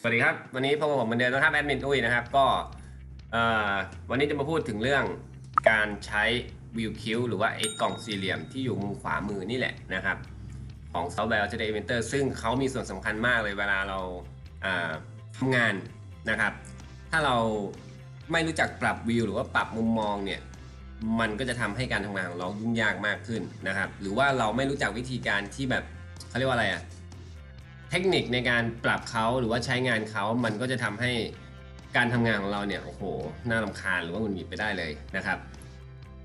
สวัสดีครับ วันนี้พบกับผมเหมือนเดิมนะครับแอดมินอุ้ยนะครับก็วันนี้จะมาพูดถึงเรื่องการใช้วิวคิวหรือว่าไอ้กล่องสี่เหลี่ยมที่อยู่มุมขวามือนี่แหละนะครับ ของ Software a l t e r a t Inventor ซึ่งเขามีส่วนสำคัญมากเลยเวลาเราอ่าทำงานนะครับ ถ้าเราไม่รู้จักปรับวิวหรือว่าปรับมุมมองเนี่ยมันก็จะทำให้การทำงานของเรายุ่งยากมากขึ้นนะครับ หรือว่าเราไม่รู้จักวิธีการที่แบบเขาเรียกว่าอะไรอะ เทคนิคในการปรับเขาหรือว่าใช้งานเขามันก็จะทำให้การทำงานของเราเนี่ยโอ้โหน่ารำคาญหรือว่าหงุดหงิดไปได้เลยนะครับ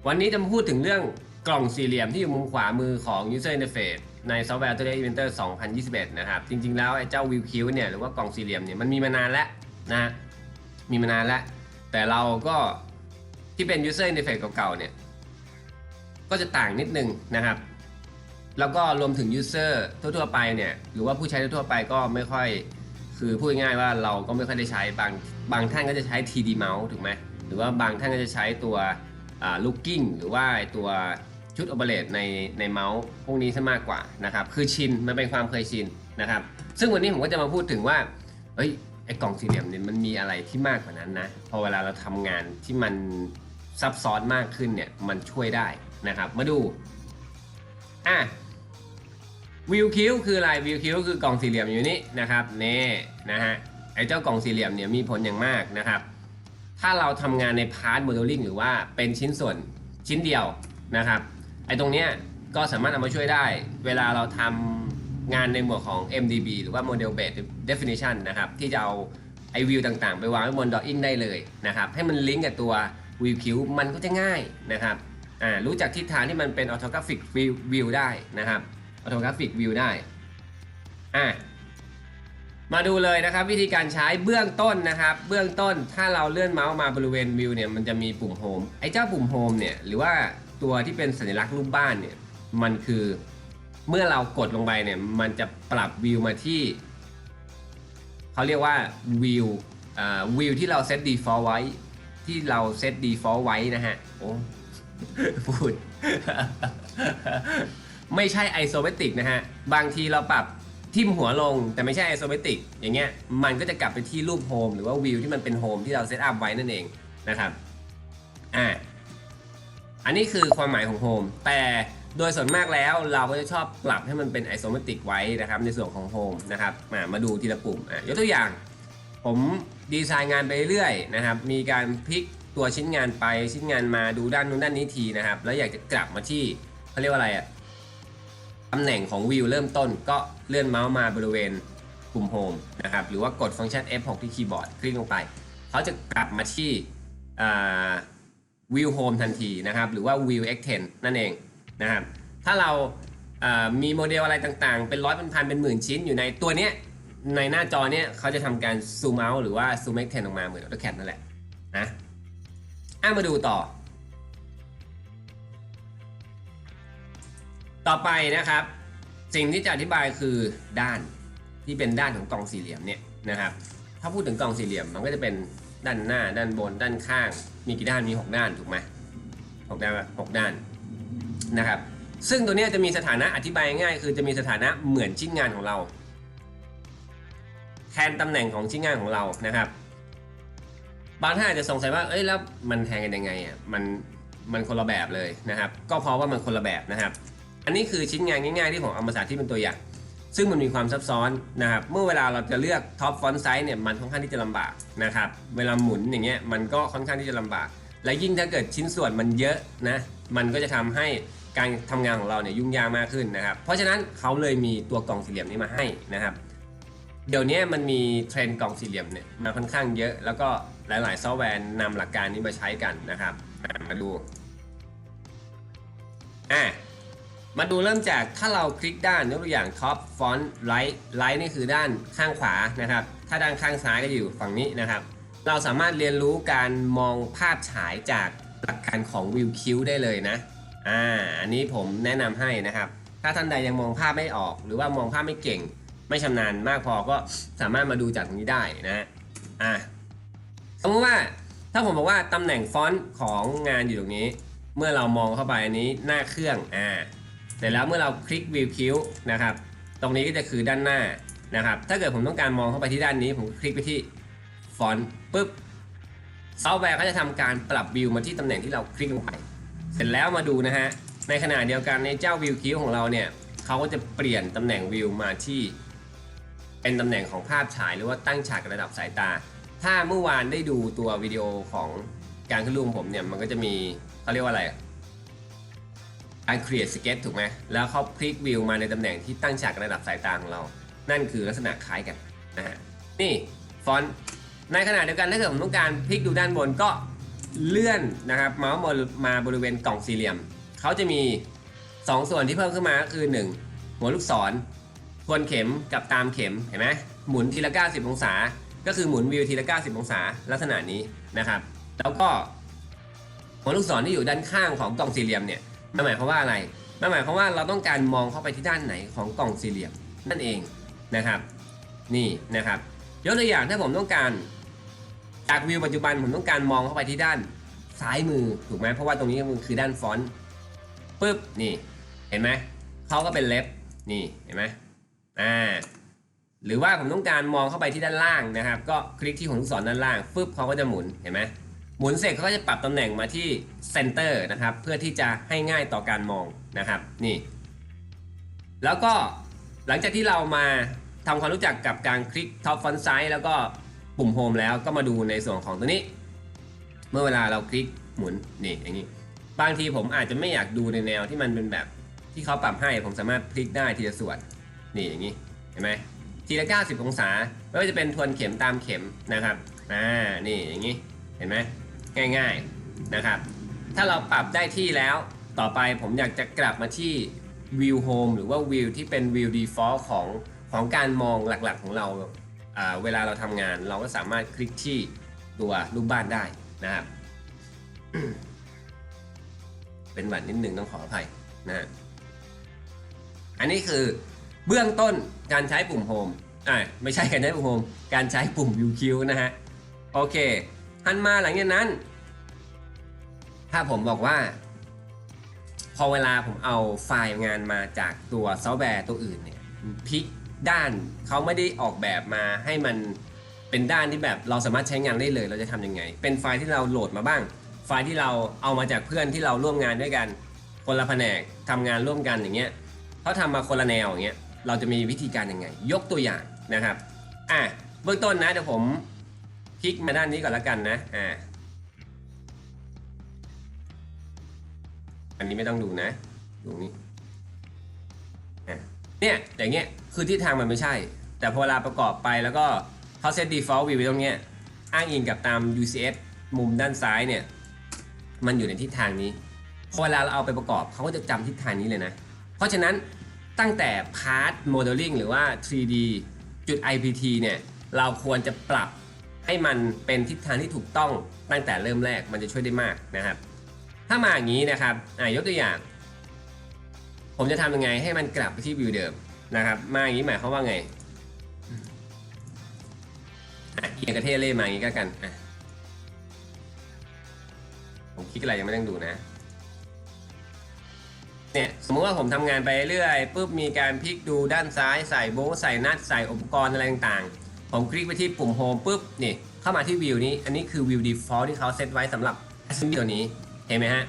วันนี้จะมาพูดถึงเรื่องกล่องสี่เหลี่ยมที่อยู่มุมขวามือของ User Interface ใน Software Today Inventor 2021 นะครับ จริง ๆ แล้วไอ้เจ้า View Q เนี่ยหรือว่ากล่องสี่เหลี่ยมเนี่ยมันมีมานานแล้วนะมีมานานแล้ว แต่เราก็ที่เป็น User Interface เก่าๆเนี่ยก็จะต่างนิดนึงนะครับ แล้วก็รวมถึง User ทั่วๆไปเนี่ยหรือว่าผู้ใช้ทั่วๆไปก็ไม่ค่อย คือพูดง่ายๆว่าเราก็ไม่ค่อยได้ใช้บางบางท่านก็จะใช้ TD Mouse ถูกไหมหรือว่าบางท่านก็จะใช้ตัวอ่า Looking หรือว่าตัวชุด Operate ในในเมาส์พวกนี้ซะมากกว่านะครับคือชินมันเป็นความเคยชินนะครับ ซึ่งวันนี้ผมก็จะมาพูดถึงว่าเฮ้ยไอ้กล่องสี่เหลี่ยมเนี่ยมันมีอะไรที่มากกว่านั้นนะพอเวลาเราทำงานที่มันซับซ้อนมากขึ้นเนี่ยมันช่วยได้นะครับ มาดูอะ วิวคิวคืออะไรวิวคิวคือกล่องสี่เหลี่ยมอยู่นี่นะครับเน่นะฮะไอ้เจ้ากล่องสี่เหลี่ยมเนี่ยมีผลอย่างมากนะครับ ถ้าเราทำงานในพาร์ทโมเดลลิ่งหรือว่าเป็นชิ้นส่วนชิ้นเดียวนะครับไอ้ตรงเนี้ยก็สามารถเอามาช่วยได้ เวลาเราทำงานในหมวดของ MDB หรือว่า Model Based Definition นะครับที่จะเอาไอวิวต่างๆ ไปวางไว้บน Drawing ได้เลยนะครับให้มันลิงก์กับตัว View Q มันก็จะง่ายนะครับอ่ารู้จักทิศทางที่มันเป็น Orthographic View View ได้นะครับ Orthographic View ได้อะมาดูเลยนะครับวิธีการใช้เบื้องต้นนะครับ เบื้องต้นถ้าเราเลื่อนเมาส์มาบริเวณวิวเนี่ยมันจะมีปุ่มโฮมไอ้เจ้าปุ่มโฮมเนี่ยหรือว่าตัวที่เป็นสัญลักษณ์รูปบ้านเนี่ยมันคือเมื่อเรากดลงไปเนี่ยมันจะปรับวิวมาที่เขาเรียกว่าวิวอ่วิวที่เราเซต default ไว้ที่เราเซต default ไว้นะฮะ โอ้ พูด ไม่ใช่ไอโซเมตริกนะฮะ บางทีเราปรับทิมหัวลงแต่ไม่ใช่ไอโซเมตริกอย่างเงี้ยมันก็จะกลับไปที่รูปโฮมหรือว่าวิวที่มันเป็นโฮมที่เราเซตอัพไว้นั่นเองนะครับอ่าอันนี้คือความหมายของโฮมแต่โดยส่วนมากแล้วเราก็จะชอบปรับให้มันเป็นไอโซเมตริกไว้นะครับในส่วนของโฮมนะครับมามาดูทีละปุ่มอะยกตัวอย่าง ผมดีไซน์งานไปเรื่อยนะครับ มีการพลิกตัวชิ้นงานไปชิ้นงานมาดูด้านนู้นด้านนี้ทีนะครับ แล้วอยากจะกลับมาที่เขาเรียกว่าอะไรอะ ตำแหน่งของวิวเริ่มต้นก็เลื่อนเมาส์มาบริเวณปุ่มโฮมนะครับหรือว่ากดฟังก์ชัน F6 ที่คีย์บอร์ดคลิกลงไป เขาจะกลับมาที่วิวโฮมทันทีนะครับหรือว่า View X10 นั่นเองนะครับถ้าเราอ่ามีโมเดลอะไรต่างๆ เป็นร้อยเป็นพันเป็นหมื่นชิ้นอยู่ในตัวเนี้ยในหน้าจอเนี้ยเขาจะทำการซูมเอาหรือว่าซูม X10 ออกมาเหมือน AutoCAD นั่นแหละนะอะมาดูต่อ ต่อไปนะครับ สิ่งที่จะอธิบายคือด้านที่เป็นด้านของกล่องสี่เหลี่ยมเนี่ยนะครับ ถ้าพูดถึงกล่องสี่เหลี่ยมมันก็จะเป็นด้านหน้า ด้านบน ด้านข้าง มีกี่ด้านมี 6 ด้านถูกไหมหกด้านหกด้านนะครับ ซึ่งตัวนี้จะมีสถานะอธิบายง่าย คือจะมีสถานะเหมือนชิ้นงานของเรา แทนตำแหน่งของชิ้นงานของเรานะครับ บางท่านอาจจะสงสัยว่าเอ้ยแล้วมันแทนกันยังไงอะมันมันคนละแบบเลยนะครับ ก็เพราะว่ามันคนละแบบนะครับ อันนี้คือชิ้นงานง่ายๆที่ผมเอามาสาธิตเป็นตัวอย่าง ซึ่งมันมีความซับซ้อนนะครับ เมื่อเวลาเราจะเลือกท็อปฟอนต์ไซส์เนี่ยมันค่อนข้างที่จะลำบากนะครับ เวลาหมุนอย่างเงี้ยมันก็ค่อนข้างที่จะลำบาก และยิ่งถ้าเกิดชิ้นส่วนมันเยอะนะ มันก็จะทำให้การทำงานของเราเนี่ยยุ่งยากมากขึ้นนะครับ เพราะฉะนั้นเขาเลยมีตัวกล่องสี่เหลี่ยมนี้มาให้นะครับเดี๋ยวนี้มันมีเทรนด์กล่องสี่เหลี่ยมเนี่ยมาค่อนข้างเยอะ แล้วก็หลาย ๆ ซอฟต์แวร์นำหลักการนี้มาใช้กันนะครับมาดูอะ มาดูเริ่มจากถ้าเราคลิกด้านยกตัวอย่างท็อปฟอนต์ไลท์ไลท์นี่คือด้านข้างขวานะครับ ถ้าด้านข้างซ้ายก็อยู่ฝั่งนี้นะครับ เราสามารถเรียนรู้การมองภาพฉายจากหลักการของวิวคิวได้เลยนะอ่าอันนี้ผมแนะนำให้นะครับ ถ้าท่านใดยังมองภาพไม่ออก หรือว่ามองภาพไม่เก่ง ไม่ชำนาญมากพอก็สามารถมาดูจากตรงนี้ได้นะอะสมมติว่าถ้าผมบอกว่าตำแหน่งฟอนต์ของงานอยู่ตรงนี้ เมื่อเรามองเข้าไปอันนี้หน้าเครื่องอ่า ร็จแล้วเมื่อเราคลิกวิวคิวนะครับ ตรงนี้ก็จะคือด้านหน้านะครับ ถ้าเกิดผมต้องการมองเข้าไปที่ด้านนี้ ผมคลิกไปที่ฟอนต์ปุ๊บซอฟต์แวร์ก็จะทำการปรับวิวมาที่ตำแหน่งที่เราคลิกลงไป เสร็จแล้วมาดูนะฮะ ในขณะเดียวกันในเจ้าวิวคิวของเราเนี่ยเขาก็จะเปลี่ยนตำแหน่งวิวมาที่ เป็นตำแหน่งของภาพฉายหรือว่าตั้งฉากระดับสายตา ถ้าเมื่อวานได้ดูตัววิดีโอของการขึ้นรูปผมเนี่ยมันก็จะมีเขาเรียกว่าอะไร การ create sketch ถูกไหมแล้วเขาพลิกวิวมาในตำแหน่งที่ตั้งฉากระดับสายตาของเรา นั่นคือลักษณะคล้ายกันนะฮะนี่ฟอนต์ในขณะเดียวกันถ้าเกิดผมต้องการพลิกดูด้านบนก็เลื่อนนะครับเมาส์มาบริเวณกล่องสี่เหลี่ยมเขาจะมี 2 ส่วนที่เพิ่มขึ้นมาก็คือ 1 หัวลูกศรทวนเข็มกับตามเข็มเห็นไหมหมุนทีละ 90 องศา ก็คือหมุนวิวทีละ 90 องศาลักษณะนี้นะครับ แล้วก็หัวลูกศรที่อยู่ด้านข้างของกล่องสี่เหลี่ยมเนี่ย มันหมายความว่าอะไรมันหมายความว่าเราต้องการมองเข้าไปที่ด้านไหนของกล่องสี่เหลี่ยมนั่นเองนะครับ นี่นะครับยกตัวอย่างถ้าผมต้องการจากวิวปัจจุบันผมต้องการมองเข้าไปที่ด้านซ้ายมือถูกไหมเพราะว่าตรงนี้มันคือด้านฟอนต์ปุ๊บนี่เห็นไหมเขาก็เป็นเล็บนี่เห็นไหมอ่าหรือว่าผมต้องการมองเข้าไปที่ด้านล่างนะครับ ก็คลิกที่หัวลูกศรด้านล่างปุ๊บเขาก็จะหมุนเห็นไหม มุนเสร็จเขาก็จะปรับตำแหน่งมาที่เซนเตอร์นะครับ เพื่อที่จะให้ง่ายต่อการมองนะครับนี่ แล้วก็หลังจากที่เรามาทำความรู้จักกับการคลิกท็อปฟอนต์ไซส์แล้วก็ปุ่มโฮมแล้วก็มาดูในส่วนของตัวนี้ เมื่อเวลาเราคลิกหมุนนี่อย่างนี้ บางทีผมอาจจะไม่อยากดูในแนวที่มันเป็นแบบที่เขาปรับให้ผมสามารถพลิกได้ทีละส่วนนี่อย่างนี้เห็นไหมทีละ90องศาไม่ว่าจะเป็นทวนเข็มตามเข็มนะครับอ่านี่อย่างนี้เห็นไหม ง่ายๆนะครับ ถ้าเราปรับได้ที่แล้ว ต่อไปผมอยากจะกลับมาที่วิวโฮมหรือว่าวิวที่เป็นวิว default ของของการมองหลักๆของเราเวลาเราทำงานเราก็สามารถคลิกที่ตัวรูปบ้านได้นะครับเป็นหวัดนิดนึงต้องขออภัยนะอันนี้คือเบื้องต้นการใช้ปุ่มโฮมอ่าไม่ใช่การใช้ปุ่มโฮมการใช้ปุ่ม View Q นะฮะ โอเค ทันมาหลังจากนั้น ถ้าผมบอกว่า พอเวลาผมเอาไฟล์งานมาจากตัวซอฟต์แวร์ตัวอื่นเนี่ยพลิกด้านเขาไม่ได้ออกแบบมาให้มันเป็นด้านที่แบบเราสามารถใช้งานได้เลย เราจะทำยังไง เป็นไฟล์ที่เราโหลดมาบ้าง ไฟล์ที่เราเอามาจากเพื่อนที่เราร่วมงานด้วยกัน คนละแผนกทำงานร่วมกันอย่างเงี้ยเขาทำมาคนละแนวอย่างเงี้ยเราจะมีวิธีการยังไง ยกตัวอย่างนะครับ อะ เบื้องต้นนะเดี๋ยวผม ลิกมาด้านนี้ก่อนละกันนะอ่าอันนี้ไม่ต้องดูนะ ดูนี่เนี่ยอย่างเงี้ยคือทิศทางมันไม่ใช่ แต่พอเวลาประกอบไปแล้วก็เขาเซต default view ไว้ตรงเนี้ยอ้างอิงกับตาม UCS มุมด้านซ้ายเนี่ย มันอยู่ในทิศทางนี้ พอเวลาเราเอาไปประกอบเขาก็จะจำทิศทางนี้เลยนะ เพราะฉะนั้นตั้งแต่ part modeling หรือว่า 3D จุด IPT เนี่ย เราควรจะปรับ ให้มันเป็นทิศทางที่ถูกต้องตั้งแต่เริ่มแรกมันจะช่วยได้มากนะครับ ถ้ามาอย่างนี้นะครับอ่ายกตัวอย่าง ผมจะทำยังไงให้มันกลับไปที่วิวเดิมนะครับ มาอย่างนี้หมายความว่าไงเอียงกระเทเล่มาอย่างนี้ก็กันผมคลิกอะไรยังไม่ต้องดูนะเนี่ยสมมติว่าผมทำงานไปเรื่อยปุ๊บมีการพลิกดูด้านซ้ายใส่โบ้ใส่นัดใส่อุปกรณ์อะไรต่างๆ ผมคลิกไปที่ปุ่มโฮมปุ๊บนี่เข้ามาที่วิวนี้อันนี้คือวิว default ที่เขาเซตไว้สำหรับ assembly ตัวนี้เห็นไหมฮะ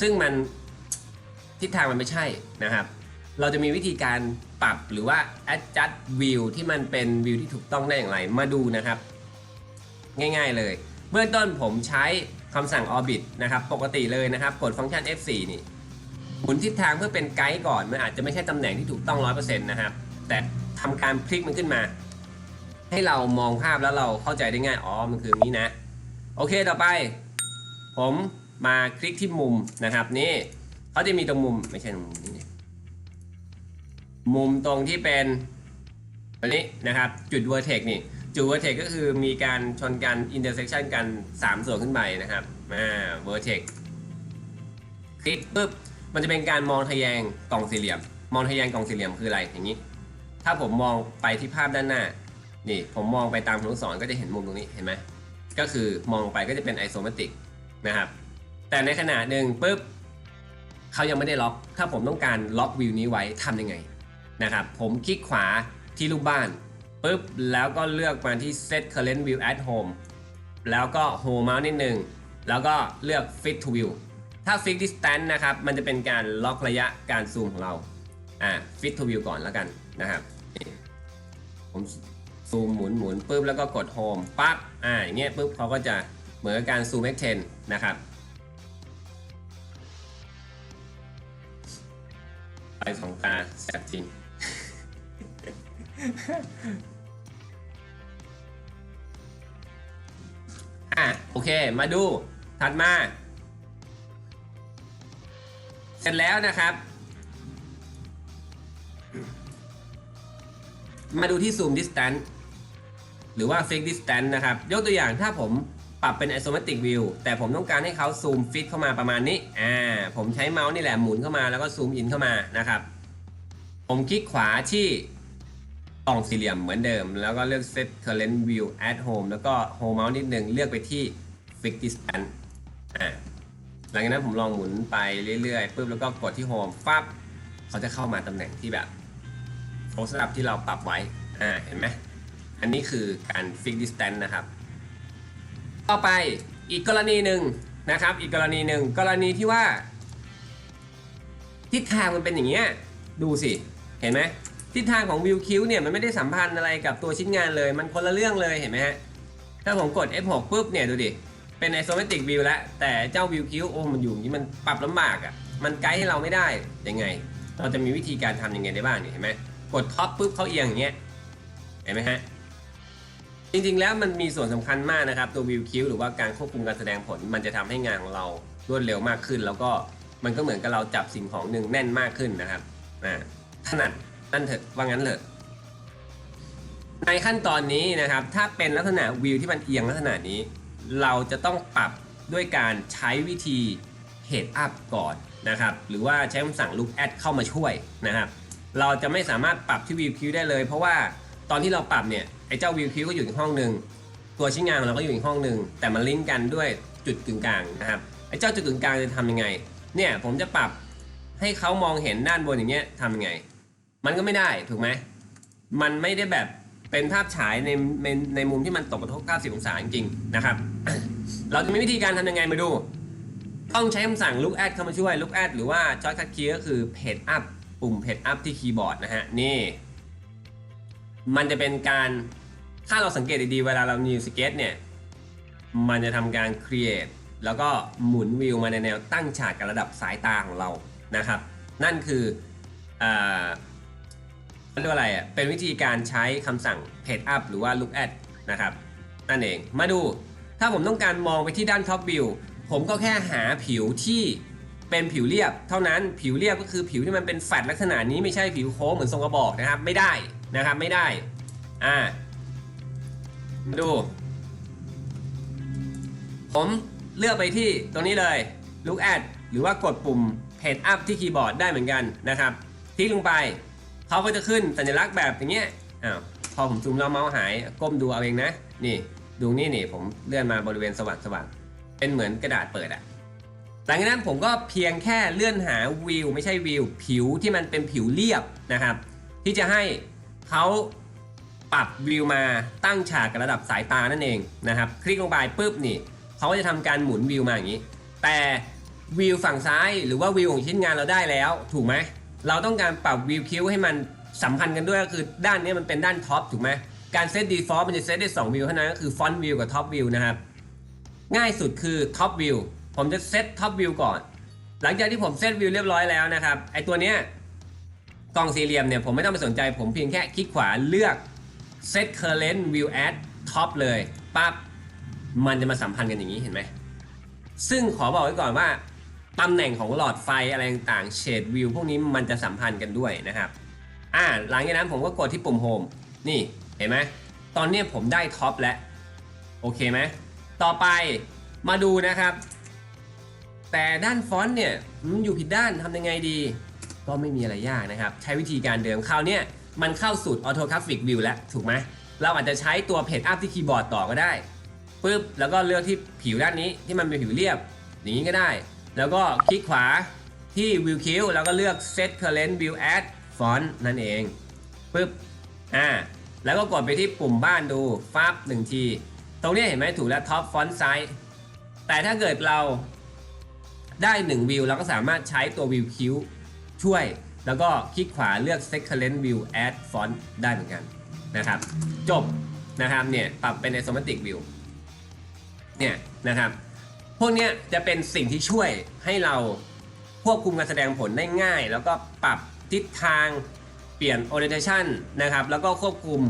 ซึ่งมันทิศทางมันไม่ใช่นะครับ เราจะมีวิธีการปรับหรือว่า adjust view ที่มันเป็นวิวที่ถูกต้องได้อย่างไร มาดูนะครับ ง่าย ๆ เลย เบื้องต้นผมใช้คำสั่ง orbit นะครับ ปกติเลยนะครับ กดฟังก์ชัน F4 นี่หมุนทิศทางเพื่อเป็นไกด์ก่อน มันอาจจะไม่ใช่ตำแหน่งที่ถูกต้อง 100%นะครับ แต่ทำการพลิกมันขึ้นมา ให้เรามองภาพแล้วเราเข้าใจได้ง่าย อ๋อ มันคือนี้นะ โอเค ต่อไป ผมมาคลิกที่มุมนะครับ นี่เขาจะมีตรงมุมไม่ใช่ตรงมุมนี่มุมตรงที่เป็นอันนี้นะครับ จุด vertex นี่ จุด vertex ก็คือมีการชนกัน intersection กัน 3 ส่วนขึ้นไปนะครับ อ่า vertex คลิกปุ๊บ มันจะเป็นการมองทะแยงกล่องสี่เหลี่ยม มองทะแยงกล่องสี่เหลี่ยมคืออะไรอย่างนี้ ถ้าผมมองไปที่ภาพด้านหน้า นี่ผมมองไปตามลูกศรก็จะเห็นมุมตรงนี้เห็นไหมก็คือมองไปก็จะเป็น isometric นะครับ แต่ในขณะหนึ่งปุ๊บเขายังไม่ได้ล็อก ถ้าผมต้องการล็อกวิวนี้ไว้ทำยังไงนะครับ ผมคลิกขวาที่รูปบ้านปุ๊บแล้วก็เลือกมาที่ set current view at home แล้วก็ home out นิดนึงแล้วก็เลือก fit to view ถ้า fix distance นะครับ มันจะเป็นการล็อกระยะการซูมของเรา อ่า fit to view ก่อนแล้วกันนะครับ ผม ซูมหมุนหมุนปุ๊บแล้วก็กด home ปั๊บอ่าอย่างเงี้ยปุ๊บเขาก็จะเหมือนกับการซูม x10 นนะครับไปสองตาแสบจริงอะโอเคมาดูถัดมา เสร็จแล้วนะครับ มาดูที่ zoom distance หรือว่า fix distance นะครับ ยกตัวอย่างถ้าผมปรับเป็น isometric view แต่ผมต้องการให้เขาซูมฟิตเข้ามาประมาณนี้ อ่า ผมใช้เมาส์นี่แหละหมุนเข้ามาแล้วก็ซูมอินเข้ามานะครับ ผมคลิกขวาที่กล่องสี่เหลี่ยมเหมือนเดิม แล้วก็เลือก set current view at home แล้วก็ home mouse นิดนึงเลือกไปที่ fix distance อ่า หลังจากนั้นผมลองหมุนไปเรื่อยๆปุ๊บแล้วก็กดที่ home ปั๊บเขาจะเข้ามาตำแหน่งที่แบบโฟกัสที่เราปรับไว้ อ่า เห็นไหม อันนี้คือการ fix distance นะครับ ต่อไปอีกกรณีหนึ่งนะครับ อีกกรณีหนึ่งกรณีที่ว่าทิศทางมันเป็นอย่างเงี้ยดูสิเห็นไหมทิศทางของวิวคิวเนี่ยมันไม่ได้สัมพันธ์อะไรกับตัวชิ้นงานเลย มันคนละเรื่องเลยเห็นไหมฮะถ้าผมกด F6 ปุ๊บเนี่ยดูดิเป็น isometric view แล้ว แต่เจ้าวิวคิวโอ้มันอยู่อย่างนี้มันปรับลำบากอะ่ะมันไกด์ให้เราไม่ได้ยังไง เราจะมีวิธีการทำยังไงได้บ้างเนี่ยเห็นไหมกดท็อปปุ๊บเขาเอียงอย่างเงี้ยเห็นไหมฮะ จริงๆ แล้วมันมีส่วนสำคัญมากนะครับ ตัววิวคิวหรือว่าการควบคุมการแสดงผล มันจะทำให้งานของเรารวดเร็วมากขึ้น แล้วก็มันก็เหมือนกับเราจับสิ่งของหนึ่งแน่นมากขึ้นนะครับอ่าถนัดนั่นเถอะว่างั้นเลยในขั้นตอนนี้นะครับ ถ้าเป็นลักษณะวิวที่มันเอียงลักษณะนี้ เราจะต้องปรับด้วยการใช้วิธี head up ก่อนนะครับ หรือว่าใช้คำสั่ง look at เข้ามาช่วยนะครับ เราจะไม่สามารถปรับที่ view queue ได้เลย เพราะว่าตอนที่เราปรับเนี่ย ไอ้เจ้า view queue ก็อยู่อีกห้องหนึ่งตัวชิ้นงานของเราก็อยู่อีกห้องหนึ่งแต่มันลิงก์กันด้วยจุดกึ่งกลางนะครับไอ้เจ้าจุดกึ่งกลางจะทำยังไง เนี่ยผมจะปรับให้เขามองเห็นด้านบนอย่างเงี้ยทำยังไง มันก็ไม่ได้ถูกไหมมันไม่ได้แบบเป็นภาพฉายในในในมุมที่มันตกกระทบ 90 องศาจริงๆนะครับ เราจะมีวิธีการทำยังไงมาดู ต้องใช้คำสั่ง look at เข้ามาช่วย look at หรือว่า shortcut key ก็คือ page up ปุ่ม page up ที่คีย์บอร์ดนะฮะ นี่ มันจะเป็นการ ถ้าเราสังเกตดีๆ เวลาเรา new sketch เนี่ย มันจะทำการ create แล้วก็หมุนวิวมาในแนวตั้งฉากกับระดับสายตาของเรานะครับ นั่นคืออ่าเรียกว่าอะไรอะเป็นวิธีการใช้คำสั่ง page up หรือว่า look at นะครับนั่นเองมาดูถ้าผมต้องการมองไปที่ด้าน top view ผมก็แค่หาผิวที่เป็นผิวเรียบ เท่านั้นผิวเรียบก็คือผิวที่มันเป็นแฟลตลักษณะนี้ไม่ใช่ผิวโค้งเหมือนทรงกระบอกนะครับ ไม่ได้นะครับไม่ได้อ่า ดู ผมเลือกไปที่ตรงนี้เลย look at หรือว่ากดปุ่ม page up ที่คีย์บอร์ดได้เหมือนกันนะครับคลิกลงไปเขาก็จะขึ้นสัญลักษณ์แบบอย่างเงี้ยอ้าวพอผมซูมแล้วเมาส์หายก้มดูเอาเองนะ นี่ดูนี่นี่ผมเลื่อนมาบริเวณสว่างสว่างๆเป็นเหมือนกระดาษเปิดอะหลังจากนั้นผมก็เพียงแค่เลื่อนหาวิวไม่ใช่วิวผิวที่มันเป็นผิวเรียบนะครับ ที่จะให้เขา ปรับวิวมาตั้งฉากกับระดับสายตานั่นเองนะครับ คลิกลงไปปุ๊บนี่เขาก็จะทำการหมุนวิวมาอย่างนี้ แต่วิวฝั่งซ้ายหรือว่าวิวของชิ้นงานเราได้แล้ว ถูกไหมเราต้องการปรับวิวคิ้วให้มันสัมพันธ์กันด้วยก็คือด้านนี้มันเป็นด้านท็อปถูกไหมการเซต default มันจะเซตได้2วิวเท่านั้นก็คือฟอนต์วิวกับท็อปวิวนะครับง่ายสุดคือท็อปวิวผมจะเซตท็อปวิวก่อน หลังจากที่ผมเซตวิวเรียบร้อยแล้วนะครับไอตัวเนี้ยกล่องสี่เหลี่ยมเนี่ยผมไม่ต้องไปสนใจผมเพียงแค่คลิกขวาเลือก set current view at top เลยปั๊บมันจะมาสัมพันธ์กันอย่างนี้เห็นไหม ซึ่งขอบอกไว้ก่อนว่าตำแหน่งของหลอดไฟอะไรต่างๆเฉดวิวพวกนี้มันจะสัมพันธ์กันด้วยนะครับ อ่าหลังจากนั้นผมก็กดที่ปุ่มโฮมนี่เห็นไหมตอนนี้ผมได้ท็อปแล้ว โอเคไหมต่อไปมาดูนะครับ แต่ด้านฟอนต์เนี่ยอยู่ผิดด้านทำยังไงดี ก็ไม่มีอะไรยากนะครับ ใช้วิธีการเดิมคราวเนี้ย มันเข้าสูตร Auto Graphic View แล้วถูกไหมเราอาจจะใช้ตัวเพจอัพที่คีย์บอร์ดต่อก็ได้ปุ๊บแล้วก็เลือกที่ผิวด้านนี้ที่มันเป็นผิวเรียบ อย่างนี้ก็ได้ แล้วก็คลิกขวาที่ View q แล้วก็เลือก Set Current View Add Font นั่นเองปุ๊บอ่าแล้วก็กดไปที่ปุ่มบ้านดูฟับหนึ่งที ตรงนี้เห็นไหมถูกแล้วท็อปฟอนต์ไซส์แต่ถ้าเกิดเราได้1วิวเราก็สามารถใช้ตัววิวคิวช่วย แล้วก็คลิกขวาเลือก second view add font ได้เหมือนกันนะครับ จบนะครับเนี่ยปรับเป็น isometric view เนี่ยนะครับพวกนี้จะเป็นสิ่งที่ช่วยให้เราควบคุมการแสดงผลได้ง่าย แล้วก็ปรับทิศทางเปลี่ยน orientation นะครับ แล้วก็ควบคุม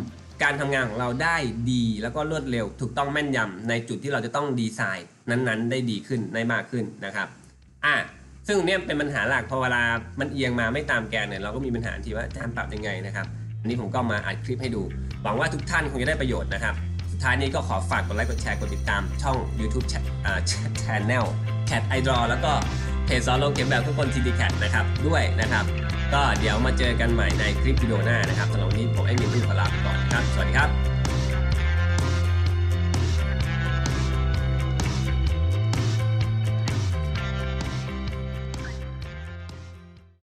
การทำงานของเราได้ดี แล้วก็รวดเร็ว ถูกต้องแม่นยำในจุดที่เราจะต้องดีไซน์นั้นๆ ได้ดีขึ้นได้มากขึ้นนะครับอะ ซึ่งเนี่ยเป็นปัญหาหลักพอเวลามันเอียงมาไม่ตามแกนเนี่ยเราก็มีปัญหาที่ว่าอาจารย์ปรับยังไงนะครับอันนี้ผมก็มาอัดคลิปให้ดู หวังว่าทุกท่านคงจะได้ประโยชน์นะครับ สุดท้ายนี้ก็ขอฝากกดไลค์กดแชร์กดติดตามช่อง YouTube แชอ่า Channel Cat i Draw แล้วก็เพจสอนลงเขียนแบบทุกคน TD Cat นะครับด้วยนะครับ ก็เดี๋ยวมาเจอกันใหม่ในคลิปวิดีโอหน้านะครับสำหรับวันนี้ผมไอ้มินที่ขอลาไปก่อนครับ สวัสดีครับ